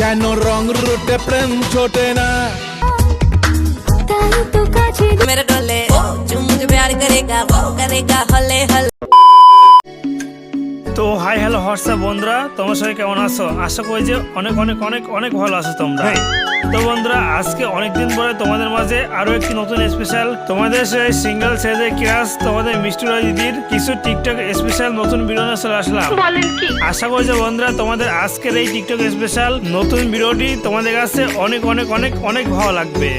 কেন রং রুটে প্রেম ছোটে না তাই তো কাছে मेरे डोले जो मुझे प्यार करेगा वो करेगा हले हले তো হাই হ্যালো হোয়াটসঅ্যাপ বন্ধুরা তোমার সবাই কেমন আছো আশা করি যে অনেক অনেক অনেক অনেক ভালো আছো তোমরা তো বন্ধুরা আজকে অনেকদিন পরে তোমাদের মাঝে আরও একটি নতুন স্পেশাল তোমাদের সেই সিঙ্গেল সাইজে ক্রাস তোমাদের মিষ্টিরা দিদির কিছু টিকটক স্পেশাল নতুন বিরোধে চলে আসলাম। আশা করছি বন্ধুরা তোমাদের আজকের এই টিকটক স্পেশাল নতুন বিরোধটি তোমাদের কাছে অনেক অনেক অনেক অনেক ভালো লাগবে।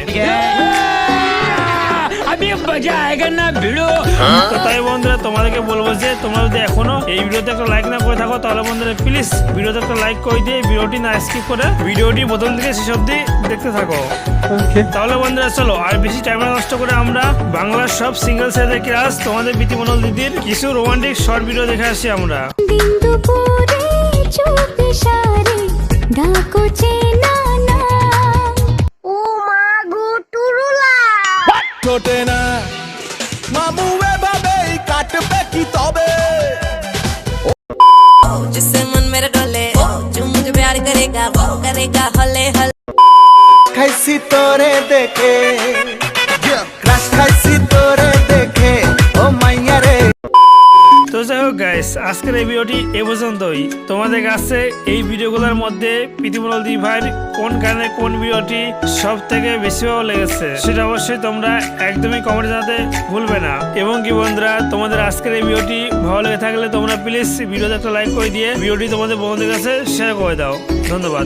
না তো তাই বন্ধুরা তোমাদেরকে বলব ভিডিওতে একটা লাইক না করে থাকো তাহলে বন্ধুরা প্লিজ ভিডিওতে একটা লাইক করে দিয়ে ভিডিওটি না স্কিপ করে ভিডিওটি প্রথম থেকে শেষ অব্দি দেখতে থাকো। তাহলে বন্ধুরা চলো আর বেশি টাইম নষ্ট করে আমরা বাংলার সব সিঙ্গেল সাইজের ক্লাস তোমাদের বিতিমনল দিদির কিছু রোমান্টিক শর্ট ভিডিও দেখে আসি আমরা। দিন দুপুরে চুপি সারে ডাকো চেনা না ও মা গো টুরুলা। ছোটে না মামু এভাবেই কাটবে কি তবে জায়গা हले हले कैसी तोरे দেখে। দেখে। ও রে। তো যাই হোক গাইস আজকের এই ভিডিওটি এ পর্যন্তই। তোমাদের কাছে এই ভিডিওগুলোর মধ্যে প্রীতিমূলক দি ভাইয়ের কোন গানে কোন ভিডিওটি সব থেকে বেশি ভালো লেগেছে সেটা অবশ্যই তোমরা একদমই কমেন্ট জানাতে ভুলবে না। এবং কি বন্ধুরা তোমাদের আজকের এই ভিডিওটি ভালো লেগে থাকলে তোমরা প্লিজ ভিডিওতে একটা লাইক করে দিয়ে ভিডিওটি তোমাদের বন্ধুদের কাছে শেয়ার করে দাও। ধন্যবাদ।